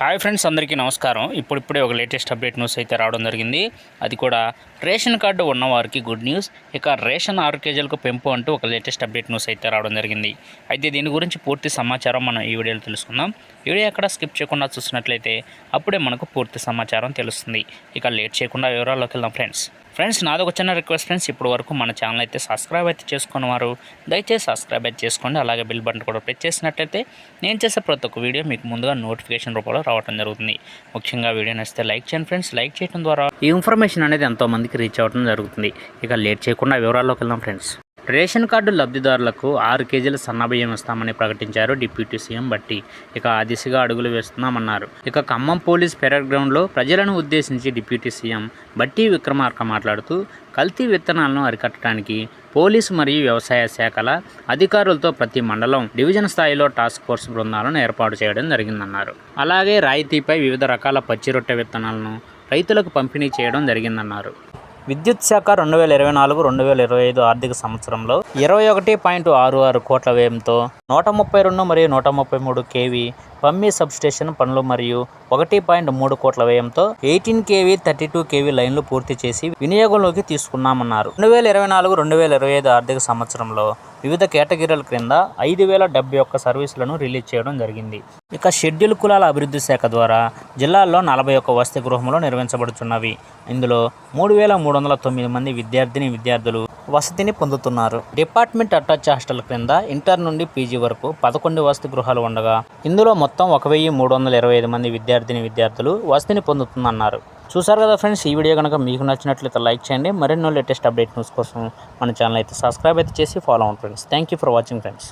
Hi friends అందరికీ నమస్కారం. ఇప్పుడిప్పుడే ఒక లేటెస్ట్ అప్డేట్ న్యూస్ అయితే రావడం జరిగింది. అది కూడా రేషన్ కార్డు ఉన్నవారికి గుడ్ న్యూస్. ఇక రేషన్ ఆరు కేజీలకు పెంపు అంటూ ఒక లేటెస్ట్ అప్డేట్ న్యూస్ అయితే రావడం జరిగింది. అయితే దీని గురించి పూర్తి సమాచారం మనం ఈ వీడియోలో తెలుసుకుందాం. వీడియో ఎక్కడ స్కిప్ చేయకుండా చూసినట్లయితే అప్పుడే మనకు పూర్తి సమాచారం తెలుస్తుంది. ఇక లేట్ చేయకుండా వివరాల్లోకి వెళ్దాం ఫ్రెండ్స్. ఫ్రెండ్స్ నాది ఒక చిన్న రిక్వెస్ట్ ఫ్రెండ్స్. ఇప్పటి వరకు మన ఛానల్ అయితే సబ్స్క్రైబ్ అయితే చేసుకున్న వారు దయచేసి సబ్స్క్రైబ్ అయితే చేసుకోండి. అలాగే బిల్ బటన్ కూడా ప్రెస్ చేసినట్లయితే నేను చేసే ప్రతి ఒక్క వీడియో మీకు ముందుగా నోటిఫికేషన్ రూపంలో రావడం జరుగుతుంది. ముఖ్యంగా వీడియో నచ్చితే లైక్ చేయండి ఫ్రెండ్స్. లైక్ చేయడం ద్వారా ఈ ఇన్ఫర్మేషన్ అనేది ఎంతోమందికి రీచ్ అవ్వడం జరుగుతుంది. ఇక లేట్ చేయకుండా వివరాల్లోకి వెళ్దాం ఫ్రెండ్స్. రేషన్ కార్డు లబ్ధిదారులకు ఆరు కేజీల సన్నబియ్యం ఇస్తామని ప్రకటించారు డిప్యూటీ సీఎం బట్టి. ఇక ఆ దిశగా అడుగులు వేస్తున్నామన్నారు. ఇక ఖమ్మం పోలీస్ పెరడ్ గ్రౌండ్లో ప్రజలను ఉద్దేశించి డిప్యూటీ సీఎం బట్టి విక్రమార్క మాట్లాడుతూ కల్తీ విత్తనాలను అరికట్టడానికి పోలీసు మరియు వ్యవసాయ శాఖల అధికారులతో ప్రతి మండలం డివిజన్ స్థాయిలో టాస్క్ ఫోర్స్ బృందాలను ఏర్పాటు చేయడం జరిగిందన్నారు. అలాగే రాయితీపై వివిధ రకాల పచ్చి రొట్టె విత్తనాలను రైతులకు పంపిణీ చేయడం జరిగిందన్నారు. విద్యుత్ శాఖ రెండు వేల ఇరవై నాలుగు రెండు వేల ఇరవై ఐదు ఆర్థిక సంవత్సరంలో ఇరవై ఒకటి పాయింట్ ఆరు ఆరు కోట్ల వ్యయంతో నూట ముప్పై రెండు మరియు నూట ముప్పై మూడు కేవీ పమ్మి సబ్స్టేషన్ పనులు మరియు ఒకటి పాయింట్ మూడు కోట్ల వ్యయంతో eighteen KV thirty two KV లైన్లు పూర్తి చేసి వినియోగంలోకి తీసుకున్నామన్నారు. రెండు వేల ఇరవై నాలుగు రెండు వేల ఇరవై ఐదు ఆర్థిక సంవత్సరంలో వివిధ కేటగిరీల క్రింద ఐదు వేల డెబ్బై ఒక్క సర్వీసులను రిలీజ్ చేయడం జరిగింది. ఇక షెడ్యూల్ కులాల అభివృద్ధి శాఖ ద్వారా జిల్లాల్లో నలభై ఒక్క వసతి గృహములు నిర్వహించబడుతున్నవి ఇందులో మూడు వేల మూడు వందల తొమ్మిది మంది విద్యార్థిని విద్యార్థులు వసతిని పొందుతున్నారు. డిపార్ట్మెంట్ అటాచ్ హాస్టల్ క్రింద ఇంటర్ నుండి పీజీ వరకు పదకొండు వసతి గృహాలు ఉండగా ఇందులో మొత్తం ఒక వెయ్యి మూడు వందల ఇరవై ఐదు మంది విద్యార్థిని విద్యార్థులు వసతిని పొందుతుందన్నారు. చూసారు కదా ఫ్రెండ్స్ ఈ వీడియో కనుక మీకు నచ్చినట్లయితే లైక్ చేయండి. మరెన్నో లేటెస్ట్ అప్డేట్ న్యూస్ కోసం మన ఛానల్ అయితే సబ్స్క్రైబ్ అయితే చేసి ఫాలో అవ్వండి friends. Thank you for watching friends